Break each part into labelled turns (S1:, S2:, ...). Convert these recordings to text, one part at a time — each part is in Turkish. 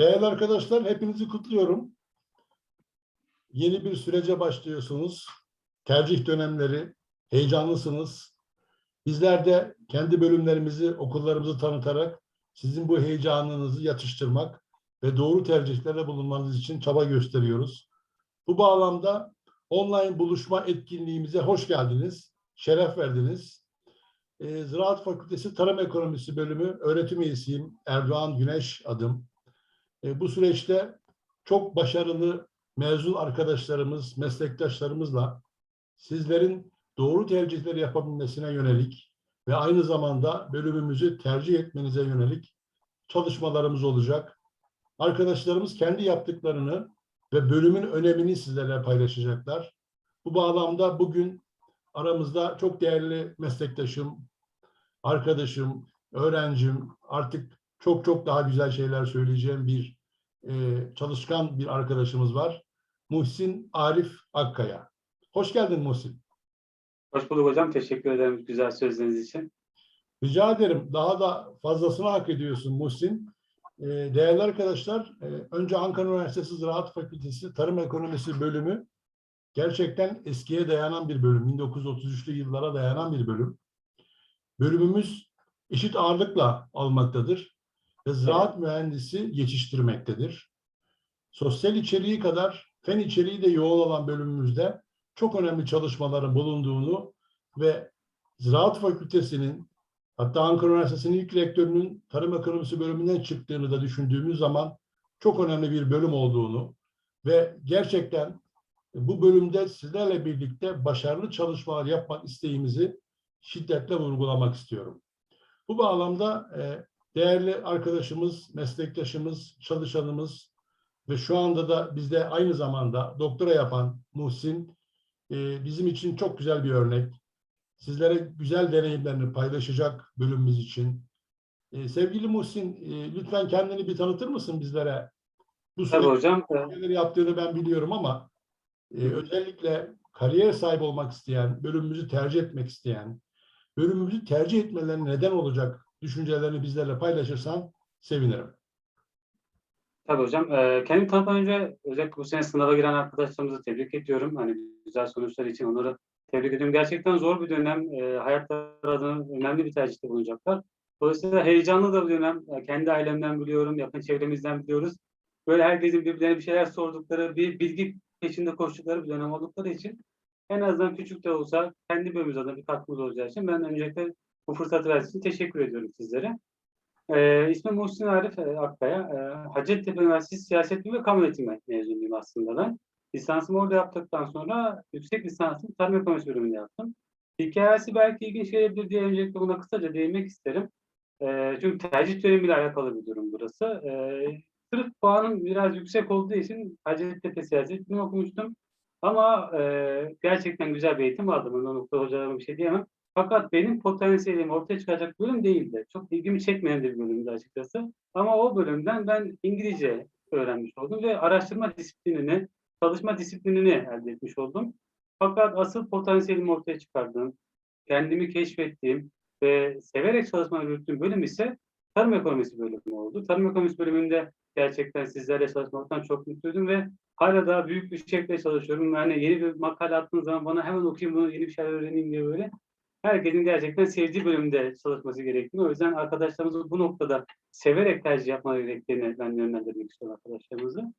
S1: Değerli arkadaşlar, hepinizi kutluyorum. Yeni bir sürece başlıyorsunuz. Tercih dönemleri, heyecanlısınız. Bizler de kendi bölümlerimizi, okullarımızı tanıtarak sizin bu heyecanınızı yatıştırmak ve doğru tercihlerde bulunmanız için çaba gösteriyoruz. Bu bağlamda online buluşma etkinliğimize hoş geldiniz, şeref verdiniz. Ee, Ziraat Fakültesi Tarım Ekonomisi Bölümü öğretim üyesiyim. Erdoğan Güneş adım. E, bu süreçte çok başarılı mezun arkadaşlarımız, meslektaşlarımızla sizlerin doğru tercihleri yapabilmesine yönelik ve aynı zamanda bölümümüzü tercih etmenize yönelik çalışmalarımız olacak. Arkadaşlarımız kendi yaptıklarını ve bölümün önemini sizlerle paylaşacaklar. Bu bağlamda bugün aramızda çok değerli meslektaşım, arkadaşım, öğrencim, artık çok çok daha güzel şeyler söyleyeceğim bir e, çalışkan bir arkadaşımız var. Muhsin Arif Akkaya. Hoş geldin Muhsin.
S2: Hoş bulduk hocam. Teşekkür ederim güzel sözleriniz için.
S1: Rica ederim. Daha da fazlasını hak ediyorsun Muhsin. E, değerli arkadaşlar, e, önce Ankara Üniversitesi Ziraat Fakültesi Tarım Ekonomisi bölümü gerçekten eskiye dayanan bir bölüm. 1933'lü yıllara dayanan bir bölüm. Bölümümüz eşit ağırlıkla almaktadır ve ziraat mühendisi yetiştirmektedir. Sosyal içeriği kadar fen içeriği de yoğun olan bölümümüzde çok önemli çalışmaların bulunduğunu ve Ziraat Fakültesi'nin hatta Ankara Üniversitesi'nin ilk rektörünün tarım ekonomisi bölümünden çıktığını da düşündüğümüz zaman çok önemli bir bölüm olduğunu ve gerçekten bu bölümde sizlerle birlikte başarılı çalışmalar yapmak isteğimizi şiddetle vurgulamak istiyorum. Bu bağlamda e, değerli arkadaşımız, meslektaşımız, çalışanımız ve şu anda da bizde aynı zamanda doktora yapan Muhsin e, bizim için çok güzel bir örnek. Sizlere güzel deneyimlerini paylaşacak bölümümüz için. E, sevgili Muhsin, e, lütfen kendini bir tanıtır mısın bizlere? Bu
S2: Tabii hocam.
S1: neler yaptığını ben biliyorum ama e, özellikle kariyer sahibi olmak isteyen, bölümümüzü tercih etmek isteyen, bölümümüzü tercih etmelerine neden olacak düşüncelerini bizlerle paylaşırsan sevinirim.
S2: Tabii hocam. E, kendimi tanıtmadan önce özellikle bu sene sınava giren arkadaşlarımızı tebrik ediyorum. Hani güzel sonuçlar için onları tebrik ediyorum. Gerçekten zor bir dönem. E, adına önemli bir tercihte bulunacaklar. Dolayısıyla heyecanlı da bir dönem. E, kendi ailemden biliyorum, yakın çevremizden biliyoruz. Böyle herkesin birbirlerine bir şeyler sordukları, bir bilgi peşinde koştukları bir dönem oldukları için en azından küçük de olsa kendi bölümümüz adına bir katkımız olacağı için ben öncelikle bu fırsatı verdiğiniz için teşekkür ediyorum sizlere. Ee, ismim Muhsin Arif e, Akkaya. Ee, Hacettepe Üniversitesi Siyaset Bilimi ve Kamu Yönetimi mezunuyum aslında ben. Lisansımı orada yaptıktan sonra yüksek lisansımı Tarım Ekonomisi bölümünde yaptım. Hikayesi belki ilginç gelebilir diye öncelikle buna kısaca değinmek isterim. Ee, çünkü tercih dönemiyle alakalı bir durum burası. Ee, sırf puanım biraz yüksek olduğu için Hacettepe Siyaset Bilimi okumuştum. Ama e, gerçekten güzel bir eğitim aldım. Ondan nokta hocalarıma bir şey diyemem. Fakat benim potansiyelim ortaya çıkacak bölüm değildi. Çok ilgimi çekmeyen bir bölümdü açıkçası. Ama o bölümden ben İngilizce öğrenmiş oldum ve araştırma disiplinini, çalışma disiplinini elde etmiş oldum. Fakat asıl potansiyelimi ortaya çıkardığım, kendimi keşfettiğim ve severek çalışmayı yürüttüğüm bölüm ise tarım ekonomisi bölümü oldu. Tarım ekonomisi bölümünde gerçekten sizlerle çalışmaktan çok mutluydum ve hala daha büyük bir şekilde çalışıyorum. Yani yeni bir makale attığınız zaman bana hemen okuyayım bunu, yeni bir şeyler öğreneyim diye böyle herkesin gerçekten sevdiği bölümde çalışması gerektiğini, o yüzden arkadaşlarımızı bu noktada severek tercih yapmaları gerektiğini ben yönlendirmek istiyorum arkadaşlarımızı.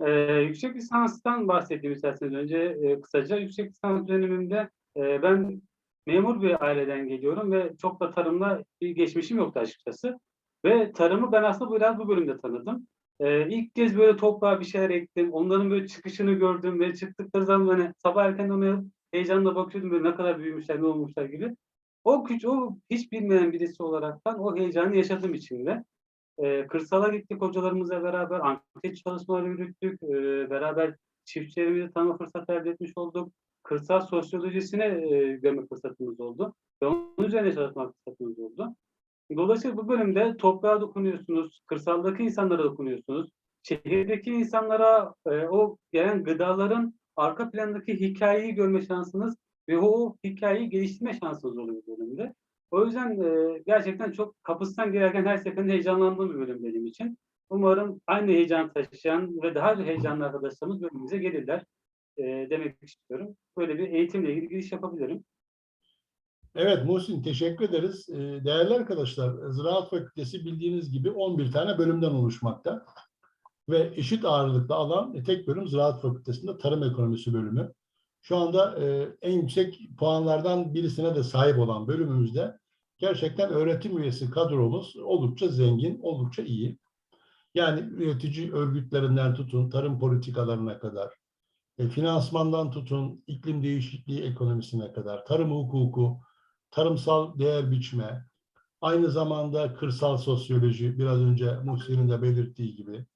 S2: Ee, yüksek lisanstan bahsedeyim isterseniz önce e, kısaca. Yüksek lisans dönemimde e, ben memur bir aileden geliyorum ve çok da tarımla bir geçmişim yoktu açıkçası. Ve tarımı ben aslında biraz bu bölümde tanıdım. Ee, ilk kez böyle toprağa bir şeyler ektim. Onların böyle çıkışını gördüm ve çıktıkları zaman hani sabah erken uyanıp heyecanla bakıyordum böyle ne kadar büyümüşler, ne olmuşlar gibi. O küç, o hiç bilmeyen birisi olaraktan o heyecanı yaşadım içimde. Ee, kırsala gittik hocalarımızla beraber, anket çalışmaları yürüttük. Ee, beraber çiftçilerimizi tanıma fırsatı elde etmiş olduk. Kırsal sosyolojisine e, görme fırsatımız oldu. Ve onun üzerine çalışmak fırsatımız oldu. Dolayısıyla bu bölümde toprağa dokunuyorsunuz, kırsaldaki insanlara dokunuyorsunuz. Şehirdeki insanlara e, o gelen gıdaların arka plandaki hikayeyi görme şansınız ve o hikayeyi geliştirme şansınız oluyor bu bölümde. O yüzden e, gerçekten çok kapısından girerken her seferinde heyecanlandığım bir bölüm benim için. Umarım aynı heyecan taşıyan ve daha heyecanlı arkadaşlarımız bölümümüze gelirler e, demek istiyorum. Böyle bir eğitimle ilgili giriş yapabilirim.
S1: Evet Muhsin teşekkür ederiz. Ee, Değerli arkadaşlar, Ziraat Fakültesi bildiğiniz gibi 11 tane bölümden oluşmakta. Ve eşit ağırlıklı alan e, tek bölüm Ziraat Fakültesi'nde Tarım Ekonomisi bölümü. Şu anda e, en yüksek puanlardan birisine de sahip olan bölümümüzde gerçekten öğretim üyesi kadromuz oldukça zengin, oldukça iyi. Yani üretici örgütlerinden tutun, tarım politikalarına kadar, e, finansmandan tutun, iklim değişikliği ekonomisine kadar, tarım hukuku, tarımsal değer biçme, aynı zamanda kırsal sosyoloji, biraz önce Muhsin'in de belirttiği gibi,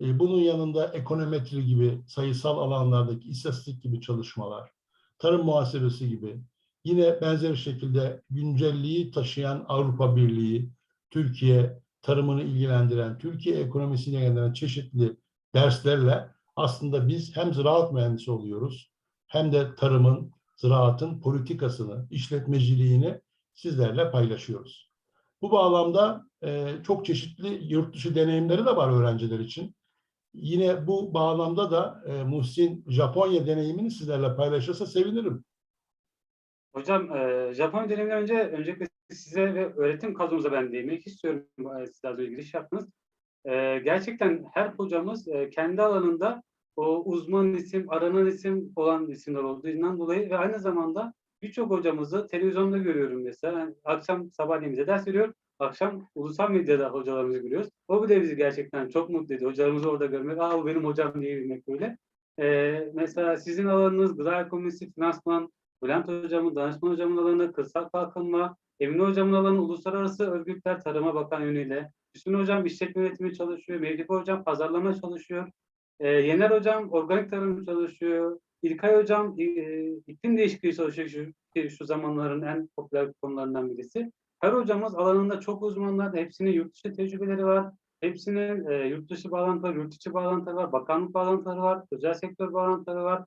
S1: bunun yanında ekonometri gibi, sayısal alanlardaki istatistik gibi çalışmalar, tarım muhasebesi gibi, yine benzer şekilde güncelliği taşıyan Avrupa Birliği, Türkiye tarımını ilgilendiren, Türkiye ekonomisini ilgilendiren çeşitli derslerle aslında biz hem ziraat mühendisi oluyoruz, hem de tarımın, ziraatın politikasını, işletmeciliğini sizlerle paylaşıyoruz. Bu bağlamda e, çok çeşitli yurt dışı deneyimleri de var öğrenciler için. Yine bu bağlamda da e, Muhsin Japonya deneyimini sizlerle paylaşırsa sevinirim.
S2: Hocam e, Japon döneminden önce öncelikle size ve öğretim kadromuza ben değinmek istiyorum. E, Siz az önce giriş yaptınız. E, gerçekten her hocamız e, kendi alanında o uzman isim, aranan isim olan isimler olduğundan dolayı ve aynı zamanda birçok hocamızı televizyonda görüyorum mesela. Yani akşam sabahleyin bize ders veriyor. Akşam ulusal medyada hocalarımızı görüyoruz. O bile bizi gerçekten çok mutlu ediyor. Hocalarımızı orada görmek, aa bu benim hocam diyebilmek böyle. E, mesela sizin alanınız gıda ekonomisi, finansman, Bülent Hocam'ın, Danışman Hocam'ın alanı kırsal kalkınma, Emine Hocam'ın alanı uluslararası örgütler tarıma bakan yönüyle, Hüsnü Hocam işletme yönetimi çalışıyor, Mevlid Hocam pazarlama çalışıyor, e, Yener Hocam organik tarım çalışıyor, İlkay Hocam e, iklim değişikliği çalışıyor şu, şu zamanların en popüler konularından birisi. Her hocamız alanında çok uzmanlar, hepsinin yurt dışı tecrübeleri var, hepsinin e, yurt dışı bağlantıları, yurt içi bağlantıları var, bakanlık bağlantıları var, özel sektör bağlantıları var,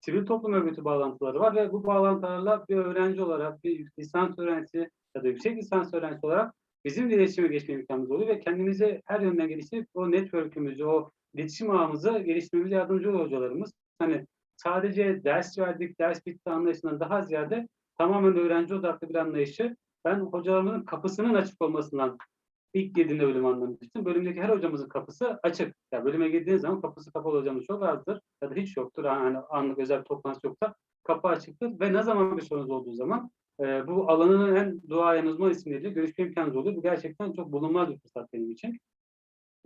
S2: sivil toplum örgütü bağlantıları var ve bu bağlantılarla bir öğrenci olarak, bir lisans öğrencisi ya da yüksek lisans öğrencisi olarak bizim de iletişime geçme imkanımız oluyor ve kendimizi her yönden geliştirip o network'ümüzü, o iletişim ağımızı geliştirmemize yardımcı oluyor hocalarımız. Hani sadece ders verdik, ders bitti anlayışından daha ziyade tamamen öğrenci odaklı bir anlayışı ben hocalarımızın kapısının açık olmasından ilk girdiğimde bölüm anlamıştım. Bölümdeki her hocamızın kapısı açık. Yani bölüme girdiğiniz zaman kapısı kapalı hocamız çok azdır ya da hiç yoktur. Yani anlık özel toplantı yoksa kapı açıktır ve ne zaman bir sorunuz olduğu zaman e, bu alanının en duayen uzman isimleriyle görüşme imkanınız oluyor. Bu gerçekten çok bulunmaz bir fırsat benim için.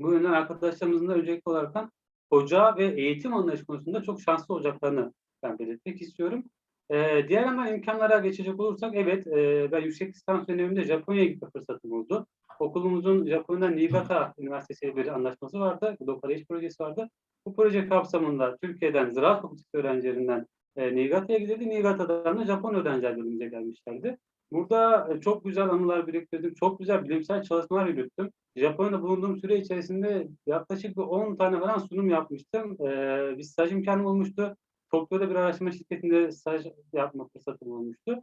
S2: Bu yönden arkadaşlarımızın da öncelikli olarak hoca ve eğitim anlayışı konusunda çok şanslı olacaklarını ben belirtmek istiyorum. Ee, diğer yandan imkanlara geçecek olursak evet e, ben yüksek lisans döneminde Japonya'ya gitme fırsatım oldu. Okulumuzun Japonya'da Niigata Üniversitesi ile bir anlaşması vardı. Global Eş projesi vardı. Bu proje kapsamında Türkiye'den ziraat fakültesi öğrencilerinden e, Niigata'ya gidildi. Niigata'dan da Japon öğrenciler bölümümüze gelmişlerdi. Burada e, çok güzel anılar biriktirdim. Çok güzel bilimsel çalışmalar yürüttüm. Japonya'da bulunduğum süre içerisinde yaklaşık bir 10 tane falan sunum yapmıştım. Ee, bir staj imkanım olmuştu. Tokyo'da bir araştırma şirketinde staj yapma fırsatım olmuştu.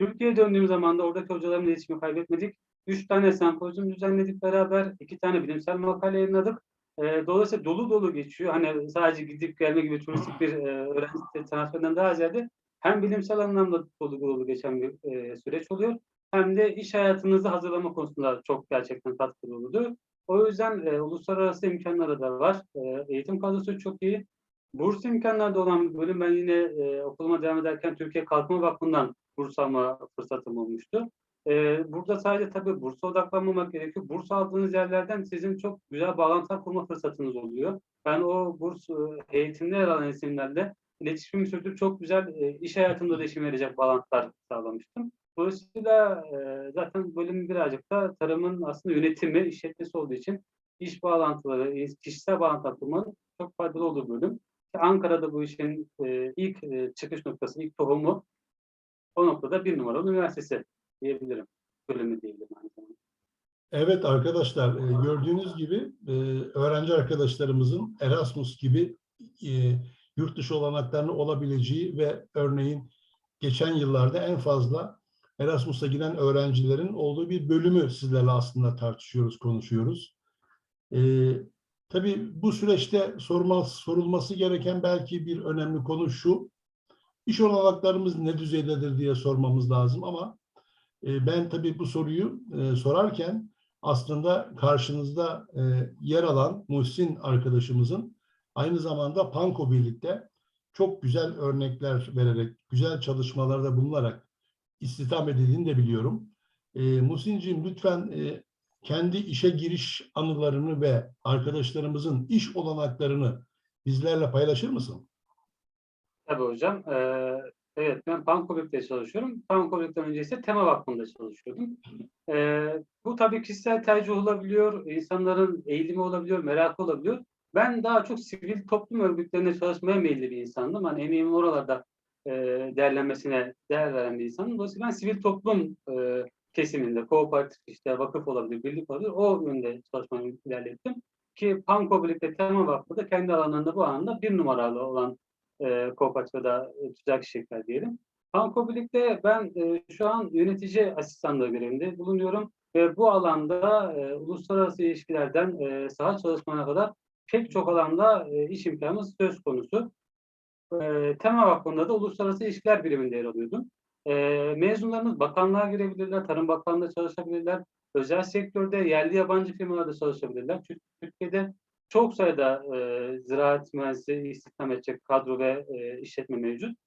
S2: Türkiye'ye döndüğüm zaman da oradaki hocalarımla iletişimi kaybetmedik. Üç tane sempozyum düzenledik beraber. iki tane bilimsel makale yayınladık. Ee, dolayısıyla dolu dolu geçiyor. Hani sadece gidip gelme gibi turistik bir e, öğrenci transferinden daha ziyade hem bilimsel anlamda dolu dolu geçen bir e, süreç oluyor hem de iş hayatınızı hazırlama konusunda çok gerçekten katkılı oldu. O yüzden e, uluslararası imkanları da var. E, eğitim kadrosu çok iyi. Burs imkanları da olan bölüm ben yine e, okuluma devam ederken Türkiye Kalkınma Vakfı'ndan burs alma fırsatım olmuştu. E, burada sadece tabii bursa odaklanmamak gerekiyor. Burs aldığınız yerlerden sizin çok güzel bağlantılar kurma fırsatınız oluyor. Ben o burs e, eğitimde yer alan isimlerle iletişimimi sürdürüp çok güzel e, iş hayatımda da işime yarayacak bağlantılar sağlamıştım. Dolayısıyla e, zaten bölüm birazcık da tarımın aslında yönetimi, işletmesi olduğu için iş bağlantıları, kişisel bağlantılar kurmanın çok faydalı olduğu bölüm. Ankara'da bu işin e, ilk e, çıkış noktası, ilk tohumu o noktada bir numaralı üniversitesi diyebilirim. Bölümü diyebilirim aynı zamanda.
S1: Evet arkadaşlar e, gördüğünüz gibi e, öğrenci arkadaşlarımızın Erasmus gibi e, yurt dışı olanaklarının olabileceği ve örneğin geçen yıllarda en fazla Erasmus'a giden öğrencilerin olduğu bir bölümü sizlerle aslında tartışıyoruz, konuşuyoruz. Ee, tabii bu süreçte sorulması, sorulması gereken belki bir önemli konu şu. İş olanaklarımız ne düzeydedir diye sormamız lazım ama e, ben tabii bu soruyu e, sorarken aslında karşınızda e, yer alan Muhsin arkadaşımızın aynı zamanda Panko birlikte çok güzel örnekler vererek, güzel çalışmalarda bulunarak istihdam edildiğini de biliyorum. E, Muhsin'ciğim lütfen e, kendi işe giriş anılarını ve arkadaşlarımızın iş olanaklarını bizlerle paylaşır mısın?
S2: Tabii hocam. Ee, evet ben Pankobik'te çalışıyorum. Pankobik'ten önce ise Tema Vakfı'nda çalışıyordum. Ee, bu tabii kişisel tercih olabiliyor, insanların eğilimi olabiliyor, merakı olabiliyor. Ben daha çok sivil toplum örgütlerinde çalışmaya meyilli bir insandım. Hani emeğimin oralarda e, değerlenmesine değer veren bir insanım. Dolayısıyla ben sivil toplum e, kesiminde, kooperatif işte vakıf olabilir, birlik olabilir, o yönde çalışmayı ilerlettim. Ki Pankobik'te Tema Vakfı da kendi alanlarında bu alanda bir numaralı olan e, kooperatif ya da tüzel şirketler diyelim. Panko Birlik'te ben e, şu an yönetici asistanlığı görevinde bulunuyorum ve bu alanda e, uluslararası ilişkilerden e, saha çalışmana kadar pek çok alanda e, iş imkanımız söz konusu. E, Tema Vakfı'nda da uluslararası ilişkiler biriminde yer alıyordum. E, mezunlarımız bakanlığa girebilirler, Tarım Bakanlığı'nda çalışabilirler, özel sektörde yerli yabancı firmalarda çalışabilirler. Çünkü Türkiye'de çok sayıda e, ziraat mühendisi istihdam edecek kadro ve e, işletme mevcut.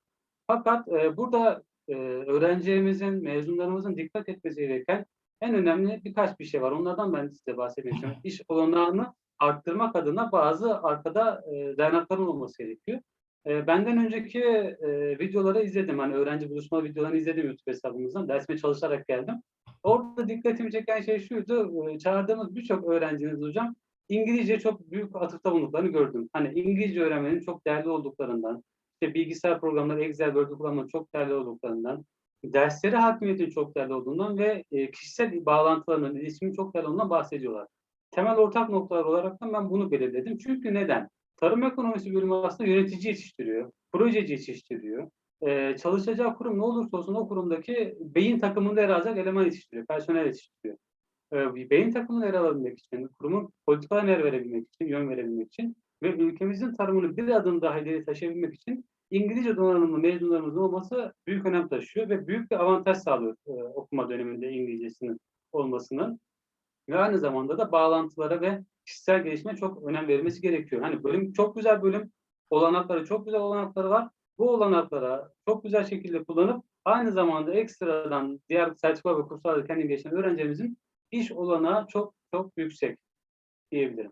S2: Fakat e, burada e, öğrencilerimizin, mezunlarımızın dikkat etmesi gereken en önemli birkaç bir şey var. Onlardan ben size bahsetmek istiyorum. İş olanağını arttırmak adına bazı arkada e, dayanakların olması gerekiyor. E, benden önceki e, videoları izledim. Hani öğrenci buluşma videolarını izledim YouTube hesabımızdan. Dersime çalışarak geldim. Orada dikkatimi çeken şey şuydu. E, çağırdığımız birçok öğrenciniz hocam İngilizce çok büyük atıfta bulunduklarını gördüm. Hani İngilizce öğrenmenin çok değerli olduklarından, işte bilgisayar programları, Excel, Word kullanmanın çok değerli olduklarından, dersleri hakimiyetin çok değerli olduğundan ve e, kişisel bağlantılarının, iletişimin çok değerli olduğundan bahsediyorlar. Temel ortak noktalar olarak da ben bunu belirledim. Çünkü neden? Tarım ekonomisi bölümü aslında yönetici yetiştiriyor, projeci yetiştiriyor. Ee, çalışacağı kurum ne olursa olsun o kurumdaki beyin takımında yer alacak eleman yetiştiriyor, personel yetiştiriyor e, bir beyin takımını ele alabilmek için, kurumun politikalarına yer verebilmek için, yön verebilmek için ve ülkemizin tarımını bir adım daha ileri taşıyabilmek için İngilizce donanımlı mezunlarımızın olması büyük önem taşıyor ve büyük bir avantaj sağlıyor e, okuma döneminde İngilizcesinin olmasının. Ve aynı zamanda da bağlantılara ve kişisel gelişime çok önem verilmesi gerekiyor. Hani bölüm çok güzel bölüm, olanakları çok güzel olanakları var. Bu olanaklara çok güzel şekilde kullanıp aynı zamanda ekstradan diğer sertifika ve kurslarda kendini geçen öğrencilerimizin iş olanağı çok çok yüksek diyebilirim.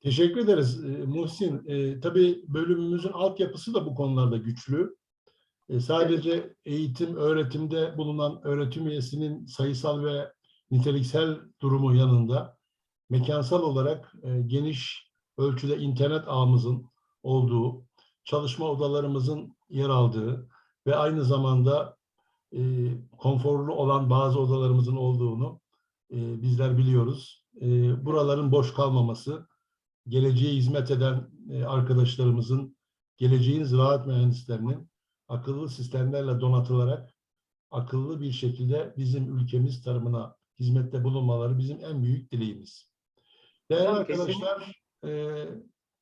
S1: Teşekkür ederiz e, Muhsin. E, tabii bölümümüzün altyapısı da bu konularda güçlü. E, sadece eğitim, öğretimde bulunan öğretim üyesinin sayısal ve niteliksel durumu yanında mekansal olarak e, geniş ölçüde internet ağımızın olduğu, çalışma odalarımızın yer aldığı ve aynı zamanda e, konforlu olan bazı odalarımızın olduğunu e, bizler biliyoruz. E, buraların boş kalmaması, geleceğe hizmet eden e, arkadaşlarımızın, geleceğin ziraat mühendislerinin akıllı sistemlerle donatılarak akıllı bir şekilde bizim ülkemiz tarımına hizmette bulunmaları bizim en büyük dileğimiz. Değerli
S2: Hocam,
S1: arkadaşlar, e,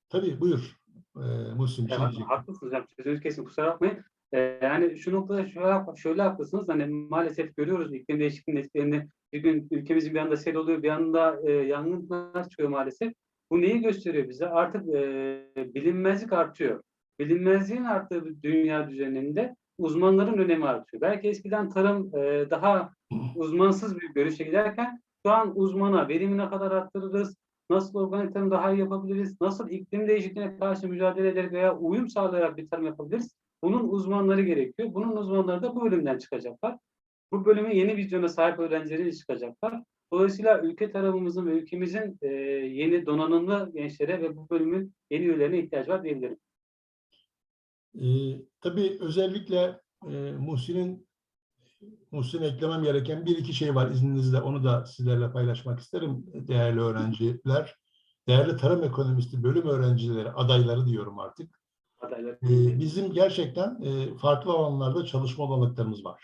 S1: tabii buyur e, Muhsin. şey
S2: Ya,
S1: diyecektin.
S2: haklısınız hocam. Sözünüz kesin kusura bakmayın. Ee, yani şu noktada şöyle, şöyle haklısınız. Hani maalesef görüyoruz iklim değişikliğinin etkilerini. Bir gün ülkemizin bir anda sel oluyor, bir anda e, yangınlar çıkıyor maalesef. Bu neyi gösteriyor bize? Artık e, bilinmezlik artıyor. Bilinmezliğin arttığı dünya düzeninde uzmanların önemi artıyor. Belki eskiden tarım e, daha uzmansız bir görüşe giderken şu an uzmana verimi ne kadar arttırırız, nasıl organik tarım daha iyi yapabiliriz, nasıl iklim değişikliğine karşı mücadele ederek veya uyum sağlayarak bir tarım yapabiliriz? Bunun uzmanları gerekiyor. Bunun uzmanları da bu bölümden çıkacaklar. Bu bölümün yeni vizyona sahip öğrencileri çıkacaklar. Dolayısıyla ülke tarafımızın ve ülkemizin e, yeni donanımlı gençlere ve bu bölümün yeni üyelerine ihtiyacı var diyebilirim.
S1: Ee, tabii özellikle e, Muhsin'in Muhsin eklemem gereken bir iki şey var izninizle. Onu da sizlerle paylaşmak isterim değerli öğrenciler. Değerli tarım ekonomisti bölüm öğrencileri, adayları diyorum artık.
S2: Adaylar.
S1: Ee, bizim gerçekten e, farklı alanlarda çalışma olanaklarımız var.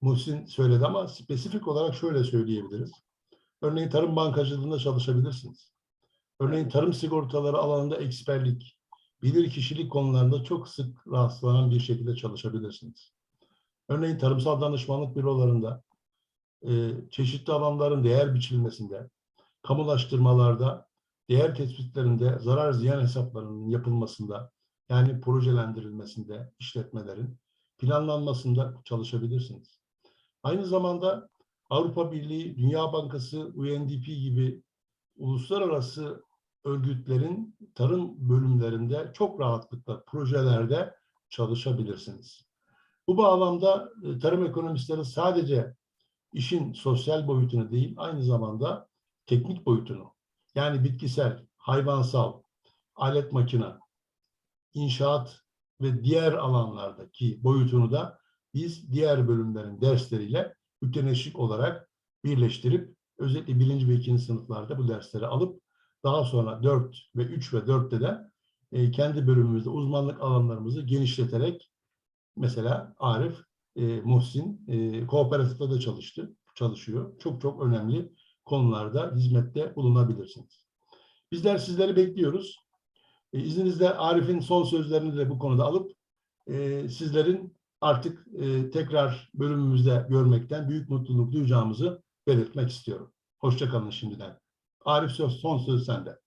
S1: Muhsin söyledi ama spesifik olarak şöyle söyleyebiliriz. Örneğin tarım bankacılığında çalışabilirsiniz. Örneğin tarım sigortaları alanında eksperlik, bilir kişilik konularında çok sık rastlanan bir şekilde çalışabilirsiniz. Örneğin tarımsal danışmanlık bürolarında e, çeşitli alanların değer biçilmesinde, kamulaştırmalarda, değer tespitlerinde, zarar ziyan hesaplarının yapılmasında, yani projelendirilmesinde, işletmelerin planlanmasında çalışabilirsiniz. Aynı zamanda Avrupa Birliği, Dünya Bankası, UNDP gibi uluslararası örgütlerin tarım bölümlerinde çok rahatlıkla projelerde çalışabilirsiniz. Bu bağlamda e, tarım ekonomistleri sadece işin sosyal boyutunu değil, aynı zamanda teknik boyutunu, yani bitkisel, hayvansal, alet makine, inşaat ve diğer alanlardaki boyutunu da biz diğer bölümlerin dersleriyle müteneşik olarak birleştirip özellikle birinci ve ikinci sınıflarda bu dersleri alıp daha sonra 4 ve 3 ve 4'te de e, kendi bölümümüzde uzmanlık alanlarımızı genişleterek mesela Arif, e, Muhsin e, kooperatifte de çalıştı, çalışıyor. Çok çok önemli konularda hizmette bulunabilirsiniz. Bizler sizleri bekliyoruz. E, izninizle Arif'in son sözlerini de bu konuda alıp e, sizlerin artık e, tekrar bölümümüzde görmekten büyük mutluluk duyacağımızı belirtmek istiyorum. Hoşçakalın şimdiden. Arif söz, son söz sende.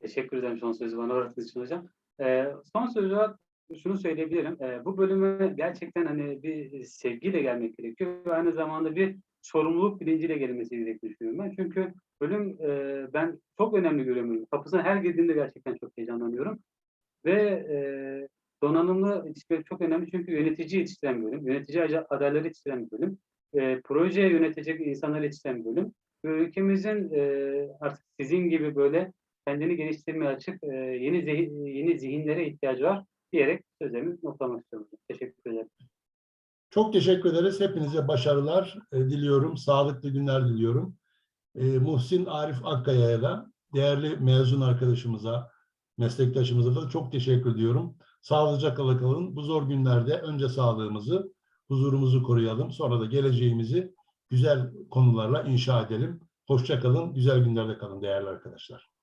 S2: Teşekkür ederim son sözü bana bıraktığınız için hocam. Ee, son söz olarak şunu söyleyebilirim. Ee, bu bölüme gerçekten hani bir sevgiyle gelmek gerekiyor ve aynı zamanda bir sorumluluk bilinciyle gelmesi gerektiğini düşünüyorum ben. Çünkü bölüm e, ben çok önemli görüyorum. Kapısına her girdiğimde gerçekten çok heyecanlanıyorum. Ve e, donanımlı yetiştirmek çok önemli çünkü yönetici yetiştiren bölüm. Yönetici ad- adayları yetiştiren bölüm. E, proje yönetecek insanları yetiştiren bölüm. Ve ülkemizin e, artık sizin gibi böyle kendini geliştirmeye açık e, yeni zihin, yeni zihinlere ihtiyacı var diyerek sözlerimi noktamak istiyorum. Teşekkür ederim.
S1: Çok teşekkür ederiz. Hepinize başarılar e, diliyorum. Sağlıklı günler diliyorum. E, Muhsin Arif Akkaya'ya da değerli mezun arkadaşımıza, meslektaşımıza da çok teşekkür ediyorum. Sağlıcakla kalın. Bu zor günlerde önce sağlığımızı, huzurumuzu koruyalım. Sonra da geleceğimizi güzel konularla inşa edelim. Hoşça kalın, güzel günlerde kalın değerli arkadaşlar.